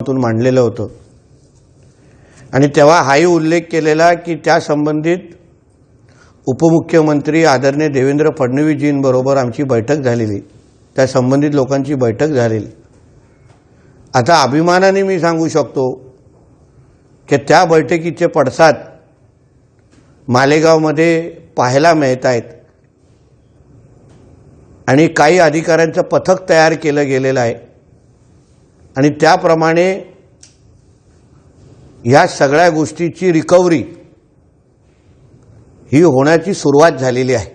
माध्यमातून मांडलेलं होतं. आणि तेव्हा हाही उल्लेख केलेला की त्या संबंधित उपमुख्यमंत्री आदरणीय देवेंद्र फडणवीसजींबरोबर आमची बैठक झालेली. त्या संबंधित लोकांची बैठक झालेली. आता अभिमानाने मी सांगू शकतो की त्या बैठकीचे पडसाद मालेगावमध्ये पाहायला मिळत आहेत. आणि काही अधिकाऱ्यांचं पथक तयार केलं गेलेलं आहे. आणि त्याप्रमाणे ह्या सगळ्या गोष्टीची रिकव्हरी ही होण्याची सुरुवात झालेली आहे.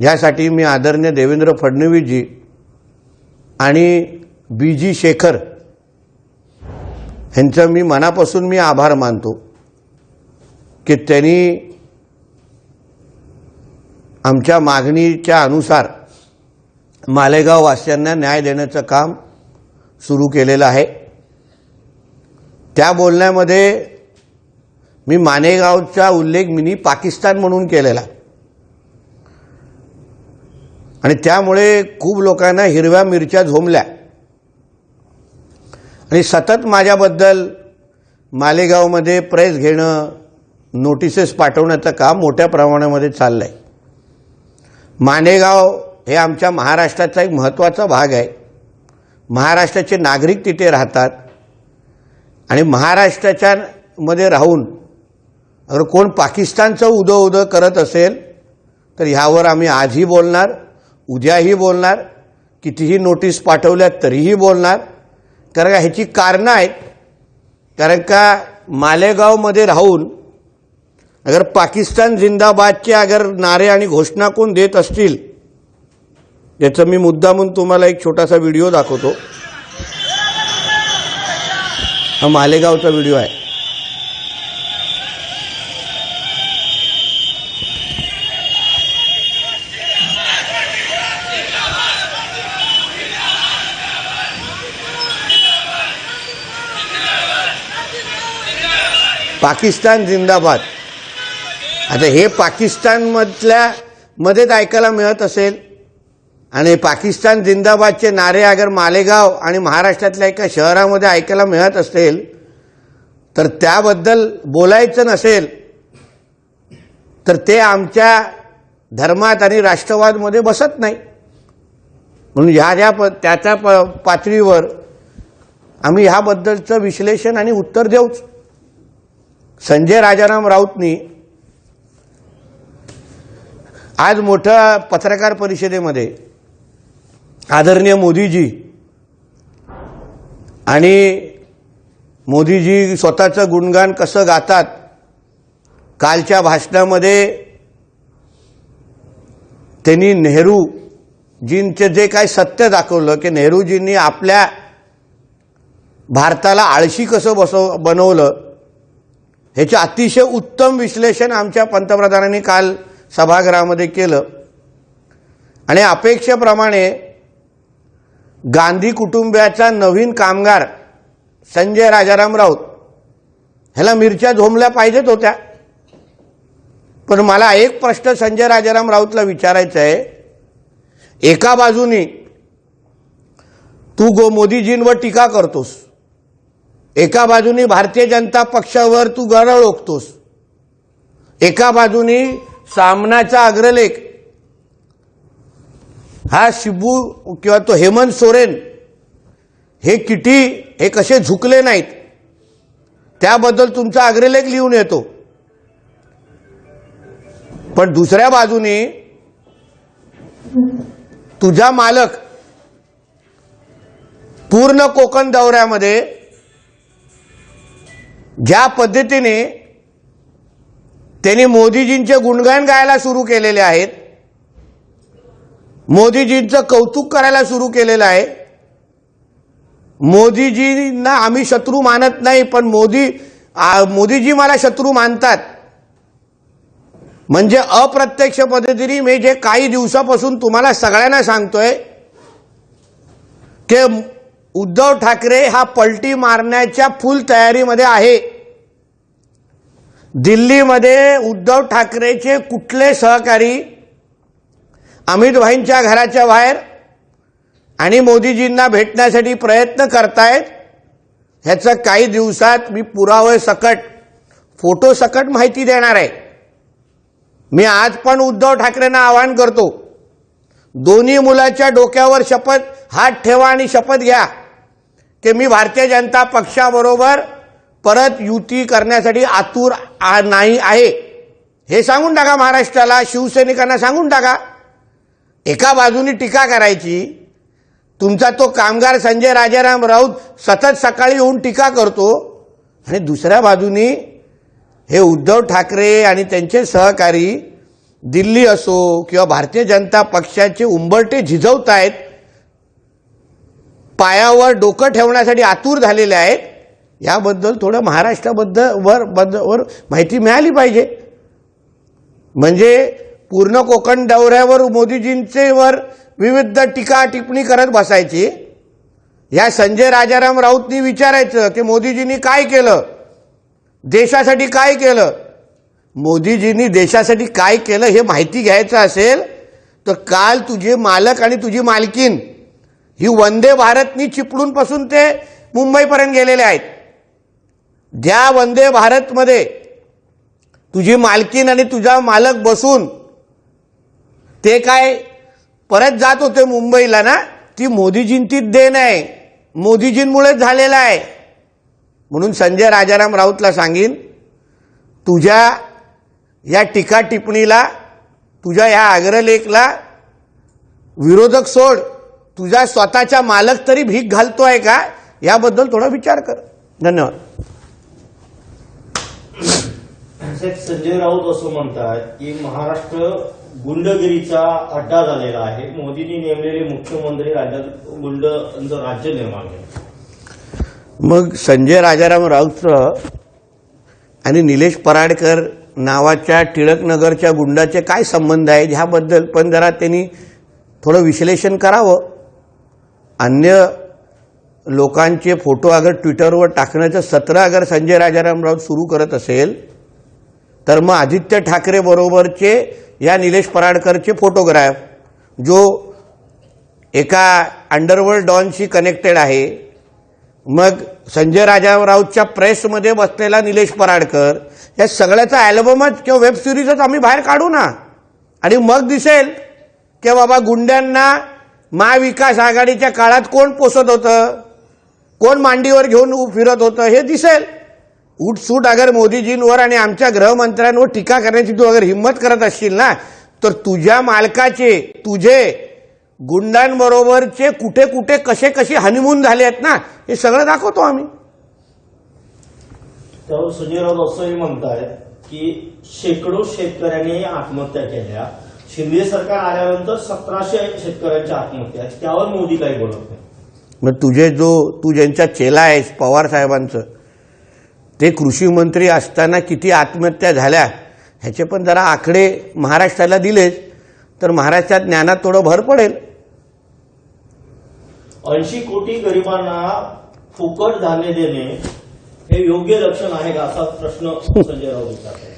यासाठी मी आदरणीय देवेंद्र फडणवीसजी आणि बी जी शेखर ह्यांचं मी मनापासून मी आभार मानतो की त्यांनी आमच्या मागणीच्या अनुसार मालेगाव वासियांना न्याय देण्याचं काम सुरू केलेलं आहे. त्या बोलण्यामध्ये मी मानेगावचा उल्लेख मिनी पाकिस्तान म्हणून केलेला. आणि त्यामुळे खूप लोकांना हिरव्या मिरच्या झोमल्या आणि सतत माझ्याबद्दल मालेगावमध्ये प्रेस घेणं नोटिसेस पाठवण्याचं काम मोठ्या प्रमाणामध्ये चाललं आहे मानेगाव हे आमच्या महाराष्ट्राचा एक महत्त्वाचा भाग आहे. महाराष्ट्राचे नागरिक तिथे राहतात आणि महाराष्ट्राच्या मध्ये राहून अगर कोण पाकिस्तानचं उदं उदं करत असेल तर ह्यावर आम्ही आजही बोलणार उद्याही बोलणार कितीही नोटीस पाठवल्या तरीही बोलणार. कारण का ह्याची कारणं आहेत. कारण का मालेगावमध्ये राहून अगर पाकिस्तान जिंदाबादचे अगर नारे आणि घोषणा कोण देत असतील याचा मी मुद्दा म्हणून तुम्हाला एक छोटासा व्हिडिओ दाखवतो. हा मालेगावचा व्हिडिओ आहे. पाकिस्तान जिंदाबाद. आता हे पाकिस्तानमधल्या मध्येच ऐकायला मिळत असेल आणि पाकिस्तान जिंदाबादचे नारे अगर मालेगाव आणि महाराष्ट्रातल्या एका शहरामध्ये ऐकायला मिळत असेल तर त्याबद्दल बोलायचं नसेल तर ते आमच्या धर्मात आणि राष्ट्रवादमध्ये बसत नाही. म्हणून ह्या ज्या प त्याच्या प पातळीवर आम्ही ह्याबद्दलचं विश्लेषण आणि उत्तर देऊच. संजय राजाराम राऊतनी आज मोठ्या पत्रकार परिषदेमध्ये आदरणीय मोदीजी. आणि मोदीजी स्वतःचं गुणगान कसं गातात कालच्या भाषणामध्ये त्यांनी नेहरूजींचं जे काही सत्य दाखवलं की नेहरूजींनी आपल्या भारताला आळशी कसं बसव बनवलं ह्याचे अतिशय उत्तम विश्लेषण आमच्या पंतप्रधानांनी काल सभागृहामध्ये केलं. आणि अपेक्षेप्रमाणे गांधी कुटुंबियाचा नवीन कामगार संजय राजाराम राऊत. ह्याला मिरच्या झोमल्या पाहिजेत होत्या. पण मला एक प्रश्न संजय राजाराम राऊतला विचारायचा आहे. एका बाजूनी तू गो मोदीजींवर टीका करतोस. एका बाजूनी भारतीय जनता पक्षावर तू गरळ ओकतोस. एका बाजूनी सामनाचा अग्रलेख हा शिबू किंवा तो हेमंत सोरेन हे किटी हे कसे झुकले नाहीत. त्याबद्दल तुमचा अग्रलेख लिहून येतो. पण दुसऱ्या बाजूने तुझा मालक पूर्ण कोकण दौऱ्यामध्ये ज्या पद्धतीने त्यांनी मोदीजींचे गुणगान गायला सुरू केलेले आहेत मोदीजींचं कौतुक करायला सुरू केलेलं आहे. मोदीजींना आम्ही शत्रू मानत नाही पण मोदी मोदीजी मला शत्रू मानतात. म्हणजे अप्रत्यक्ष पद्धतीने मी जे काही दिवसापासून तुम्हाला सगळ्यांना सांगतोय की उद्धव ठाकरे हा पलटी मारण्याच्या फुल तयारीमध्ये आहे. दिल्लीमध्ये उद्धव ठाकरेचे कुठले सहकारी अमित भाईंच्या घराच्या बाहेर आणि मोदीजींना भेटण्यासाठी प्रयत्न करतायत ह्याचं काही दिवसात मी पुरावे सकट फोटो सकट माहिती देणार आहे. मी आज पण उद्धव ठाकरेंना आवाहन करतो दोन्ही मुलाच्या डोक्यावर शपथ हात ठेवा आणि शपथ घ्या की मी भारतीय जनता पक्षाबरोबर परत युती करण्यासाठी आतुर आ- नाही आहे. हे सांगून टाका महाराष्ट्राला शिवसैनिकांना सांगून टाका. एका बाजूनी टीका करायची. तुमचा तो कामगार संजय राजाराम राऊत सतत सकाळी येऊन टीका करतो. आणि दुसऱ्या बाजूनी हे उद्धव ठाकरे आणि त्यांचे सहकारी दिल्ली असो किंवा भारतीय जनता पक्षाचे उंबरटे झिजवत आहेत पायावर डोकं ठेवण्यासाठी आतुर झालेले आहेत याबद्दल थोडं महाराष्ट्राबद्दल वर बद्द- वर माहिती मिळाली पाहिजे. म्हणजे पूर्ण कोकण दौऱ्यावर मोदीजींचे वर विविध टीका टिप्पणी करत बसायची. या संजय राजाराम राऊतनी विचारायचं की मोदीजींनी काय केलं? देशासाठी काय केलं? मोदीजींनी देशासाठी काय केलं हे माहिती घ्यायचं असेल तर काल तुझे मालक आणि तुझी मालकीन ही वंदे भारतनी चिपळून पासून ते मुंबईपर्यंत गेलेले आहेत. ज्या वंदे भारतमध्ये तुझी मालकीन आणि तुझा मालक बसून ते काय? परत जात होते मुंबईला ना ती मोदीजींची देण आहे. मोदीजींमुळेच झालेला आहे. म्हणून संजय राजाराम राऊतला सांगीन तुझ्या या टीका टिप्पणीला तुझ्या या आग्रलेखला विरोधक सोड. तुझा स्वतःचा मालक तरी भीक घालतो आहे का? याबद्दल थोडा विचार कर. धन्यवाद. संजय राऊत असं म्हणतात की महाराष्ट्र गुंडगिरीचा अड्डा झालेला आहे. मोदींनी नेमलेले मुख्यमंत्री राज्यात गुंड राज्य निर्माण केलं. मग संजय राजाराम राऊत आणि निलेश पराडकर नावाच्या टिळकनगरच्या गुंडाचे काय संबंध आहेत ह्याबद्दल पण जरा त्यांनी थोडं विश्लेषण करावं. अन्य लोकांचे फोटो अगर ट्विटरवर टाकण्याचं सत्र अगर संजय राजाराम राऊत सुरू करत असेल तर मग आदित्य ठाकरे बरोबरचे या निलेश पराडकरचे फोटोग्राफ जो एका अंडरवर्ल्ड डॉनशी कनेक्टेड आहे. मग संजय राजारावच्या प्रेसमध्ये बसलेला निलेश पराडकर या सगळ्याचा ॲल्बमच किंवा वेब सिरीजच आम्ही बाहेर काढू ना. आणि मग दिसेल की बाबा गुंड्यांना महाविकास आघाडीच्या काळात कोण पोसत होतं? कोण मांडीवर घेऊन उ- फिरत होतं? हे दिसेल. उठसूट अगर मोदीजींवर आणि आमच्या गृहमंत्र्यांवर टीका करण्याची तू अगर हिंमत करत असशील ना तर तुझ्या मालकाचे तुझे गुंडांबरोबरचे कुठे कुठे कसे कसे हनीमून झाले आहेत ना हे सगळं दाखवतो आम्ही. त्यावर संजय राऊत असंही म्हणतायत की शेकडो शेतकऱ्यांनी आत्महत्या केल्या. शिंदे सरकार आल्यानंतर सतराशे शेतकऱ्यांच्या आत्महत्या. त्यावर मोदी काही बोलत नाही. मग तुझे जो तू ज्यांचा चेला आहेस पवार साहेबांचं ते कृषी मंत्री असताना किती आत्महत्या झाल्या ह्याचे पण जरा आकडे महाराष्ट्राला दिलेच तर महाराष्ट्रात ज्ञानात थोडं भर पडेल. ऐंशी कोटी गरिबांना फुकट धान्य देणे हे योग्य लक्षण आहे का असा प्रश्न संजय राऊत विचारतात.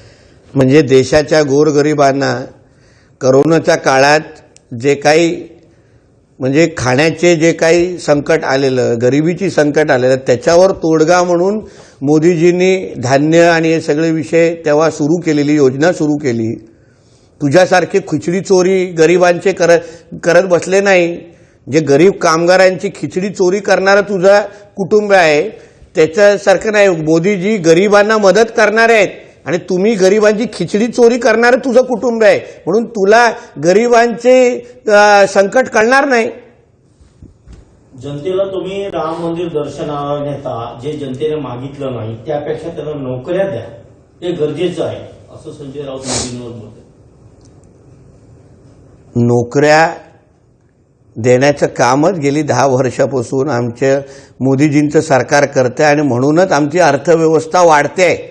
म्हणजे देशाच्या गोरगरिबांना करोनाच्या काळात जे काही म्हणजे खाण्याचे जे काही संकट आलेलं गरिबीची संकट आलेलं त्याच्यावर तोडगा म्हणून मोदीजींनी धान्य आणि हे सगळे विषय तेव्हा सुरू केलेली योजना सुरू केली. तुझ्यासारखी खिचडी चोरी गरिबांचे करत करत बसले नाही. जे गरीब कामगारांची खिचडी चोरी करणारं तुझा कुटुंब आहे त्याच्यासारखं नाही. मोदीजी गरिबांना मदत करणारे आहेत. आणि तुम्ही गरिबांची खिचडी चोरी करणारं तुझं कुटुंब आहे. म्हणून तुला गरिबांचे संकट कळणार नाही. जनतेला तुम्ही राम मंदिर दर्शनाला नेता जे जनतेने मागितलं नाही त्यापेक्षा त्यांना नोकऱ्या द्या. हे गरजेचं आहे असं संजय राऊत मोदींवर बोलतात. नोकऱ्या देण्याचं कामच गेली दहा वर्षापासून आमच्या मोदीजींचं सरकार करते आणि म्हणूनच आमची अर्थव्यवस्था वाढते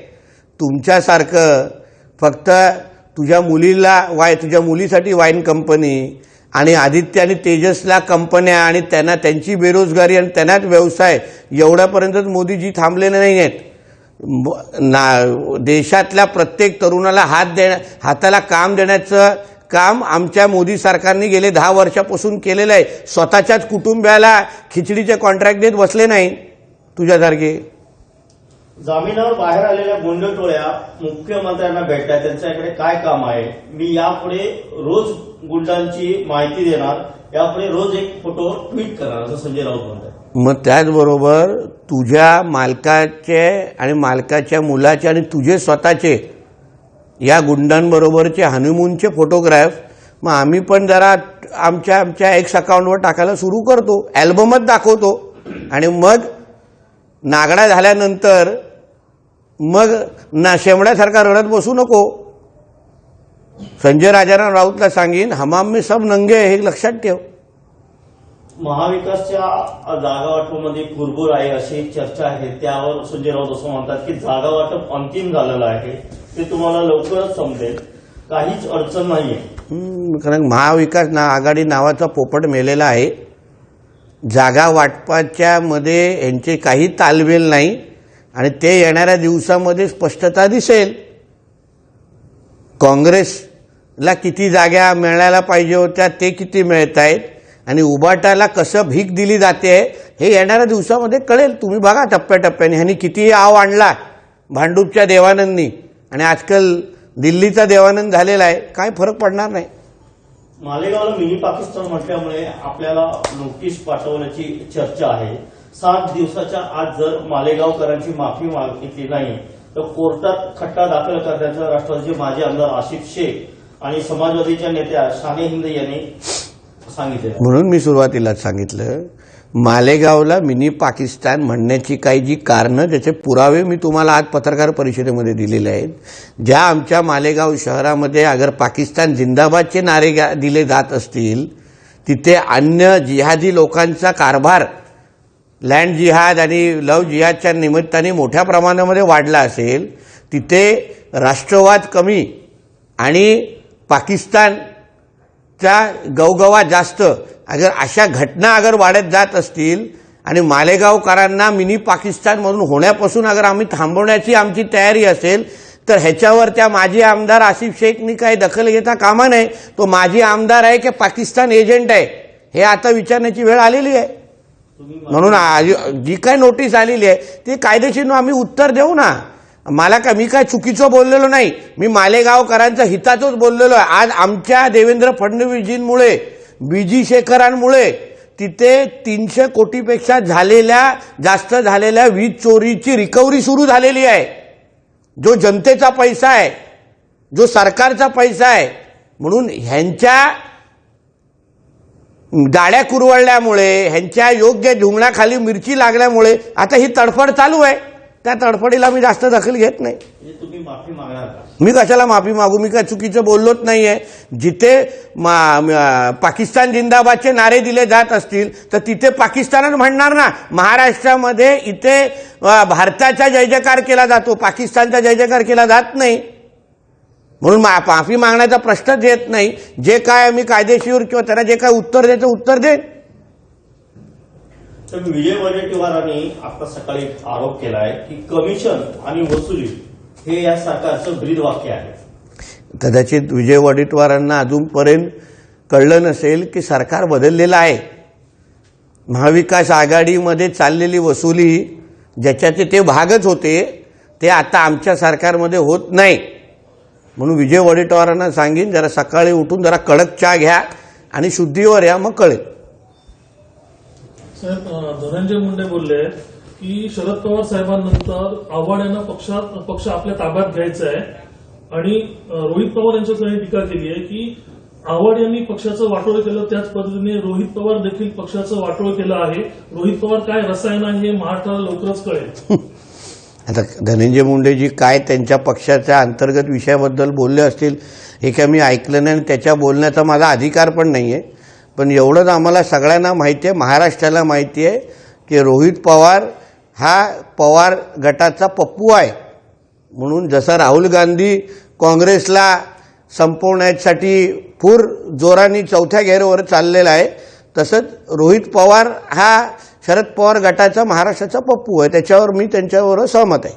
तुमच्यासारखं फक्त तुझ्या मुलीला वाय तुझ्या मुलीसाठी वाईन कंपनी आणि आदित्य आणि तेजसला कंपन्या आणि त्यांना त्यांची बेरोजगारी आणि त्यांनाच व्यवसाय एवढ्यापर्यंतच मोदीजी थांबलेले नाही आहेत ना देशातल्या प्रत्येक तरुणाला हात देण्या हाताला काम देण्याचं काम आमच्या मोदी सरकारने गेले दहा वर्षापासून केलेलं आहे. स्वतःच्याच कुटुंबियाला खिचडीचे कॉन्ट्रॅक्ट देत बसले नाही तुझ्यासारखे. जामिनावर बाहेर आलेल्या गुंडटोळ्या मुख्यमंत्र्यांना भेटल्या. त्यांच्याकडे काय काम आहे? मी यापुढे रोज गुंडांची माहिती देणार. यापुढे रोज एक फोटो ट्विट करणार असं संजय राऊत म्हणतात. मग त्याचबरोबर तुझ्या मालकाचे आणि मालकाच्या मुलाचे आणि तुझे स्वतःचे या गुंडांबरोबरचे हनीमूनचे फोटोग्राफ मग आम्ही पण जरा आमच्या आमच्या एक्स अकाउंटवर टाकायला सुरू करतो. ॲल्बमच दाखवतो. आणि मग नागडा झाल्यानंतर मग ना शेमड्यासारखा रडत बसू नको. संजय राजाराम राऊतला सांगीन हमाम में सब नंगे हे लक्षात ठेव. महाविकासच्या जागा वाटपामध्ये कुरबुर आहे अशी चर्चा आहे. त्यावर संजय राऊत असं म्हणतात की जागा वाटप अंतिम झालेलं आहे. ते तुम्हाला लवकरच समजेल. काहीच अडचण नाहीये. कारण महाविकास ना आघाडी नावाचा पोपट मेलेला आहे. जागा वाटपाच्या मध्ये यांचे काही तालमेल नाही. आणि ते येणाऱ्या दिवसामध्ये स्पष्टता दिसेल. काँग्रेसला किती जागा मिळायला पाहिजे होत्या ते किती मिळत आहेत आणि उबाटाला कसं भीक दिली जाते हे येणाऱ्या दिवसामध्ये कळेल. तुम्ही बघा टप्प्याटप्प्याने ह्यांनी किती आव आणला भांडूपच्या देवानंदनी. आणि आजकाल दिल्लीचा देवानंद झालेला आहे काय फरक पडणार नाही. मालेगावला मिनी पाकिस्तान म्हटल्यामुळे आपल्याला नोटीस पाठवण्याची चर्चा आहे. सात दिवसाच्या आत जर मालेगावकरांची माफी मागितली नाही तर कोर्टात खट्टा दाखल करण्याचं राष्ट्रवादीचे माजी आमदार आशिफ शेख आणि समाजवादीच्या नेत्या शाने हिंद यांनी सांगितले म्हणून मी सुरुवातीला सांगितलं मालेगावला मिनी पाकिस्तान म्हणण्याची काही जी कारणं ज्याचे पुरावे मी तुम्हाला आज पत्रकार परिषदेमध्ये दिलेले आहेत. ज्या आमच्या मालेगाव शहरामध्ये अगर पाकिस्तान जिंदाबादचे नारे दिले जात असतील तिथे अन्य जिहादी लोकांचा कारभार लँड जिहाद आणि लव जिहादच्या निमित्ताने मोठ्या प्रमाणामध्ये वाढला असेल तिथे राष्ट्रवाद कमी आणि पाकिस्तानचा गवगवा जास्त. अगर अशा घटना अगर वाढत जात असतील आणि मालेगावकरांना मिनी पाकिस्तान म्हणून होण्यापासून अगर आम्ही थांबवण्याची आमची तयारी असेल तर ह्याच्यावर त्या माजी आमदार आसिफ शेखनी काही दखल घेता कामा नये. तो माजी आमदार आहे की पाकिस्तान एजंट आहे हे आता विचारण्याची वेळ आलेली आहे. म्हणून आज- जी काय नोटीस आलेली आहे ती कायदेशीर आम्ही उत्तर देऊ ना. मला काय मी काय चुकीचं बोललेलो नाही. मी मालेगावकरांच्या हिताचंच बोललेलो आहे. आज आमच्या देवेंद्र फडणवीसजींमुळे बीजी शेखरांमुळे तिथे तीनशे कोटीपेक्षा झालेल्या जास्त झालेल्या वीज चोरीची रिकव्हरी सुरू झालेली आहे. जो जनतेचा पैसा आहे जो सरकारचा पैसा आहे म्हणून ह्यांच्या गाड्या कुरवळल्यामुळे ह्यांच्या योग्य ढुंगणाखाली मिरची लागल्यामुळे आता ही तडफड चालू आहे. त्या तडफडीला मी जास्त दखल घेत नाही. मी कशाला माफी मागू? मी काय चुकीचं बोललोच नाही आहे जिथे पाकिस्तान जिंदाबादचे नारे दिले जात असतील तर तिथे पाकिस्तानच म्हणणार ना. महाराष्ट्रामध्ये इथे भारताचा जय जयकार केला जातो. पाकिस्तानचा जय जयकार केला जात नाही. म्हणून मा- माफी मागण्याचा प्रश्नच येत नाही. जे काय आम्ही कायदेशीर किंवा त्यांना जे काय उत्तर द्यायचं उत्तर तर विजय वडेट्टीवारांनी आता सकाळी आरोप केला आहे की कमिशन आणि वसुली हे या सरकारचं ब्रीद वाक्य आहे. कदाचित विजय वडेट्टीवारांना अजूनपर्यंत कळलं नसेल की सरकार बदललेलं आहे. महाविकास आघाडीमध्ये चाललेली वसुली ज्याच्याचे ते भागच होते ते आता आमच्या सरकारमध्ये होत नाही. म्हणून विजय वडेट्टीवारांना सांगीन जरा सकाळी उठून जरा कडक चहा घ्या आणि शुद्धीवर या मग कळेल. धनंजय मुंडे बोलले की शरद पवार साहेबांनंतर आव्हाड यांना पक्षात पक्ष आपल्या ताब्यात घ्यायचा आहे आणि रोहित पवार यांच्याकडे टीका केली आहे की आव्हाड यांनी पक्षाचं वाटोळ केलं त्याच पद्धतीने रोहित पवार देखील पक्षाचं वाटोळ केलं आहे. रोहित पवार काय रसायन आहे हे महाराष्ट्राला लवकरच कळेल. आता धनंजय मुंडेजी काय त्यांच्या पक्षाच्या अंतर्गत विषयाबद्दल बोलले असतील हे काय मी ऐकलं नाही आणि त्याच्या बोलण्याचा माझा अधिकार पण नाही आहे पण एवढंच आम्हाला सगळ्यांना माहिती आहे महाराष्ट्राला माहिती आहे की रोहित पवार हा पवार गटाचा पप्पू आहे. म्हणून जसा राहुल गांधी काँग्रेसला संपवण्यासाठी पूर जोराने चौथ्या घेरवर चाललेला आहे तसंच रोहित पवार हा शरद पवार गटाचा महाराष्ट्राचा पप्पू आहे. त्याच्यावर मी त्यांच्यावर सहमत आहे.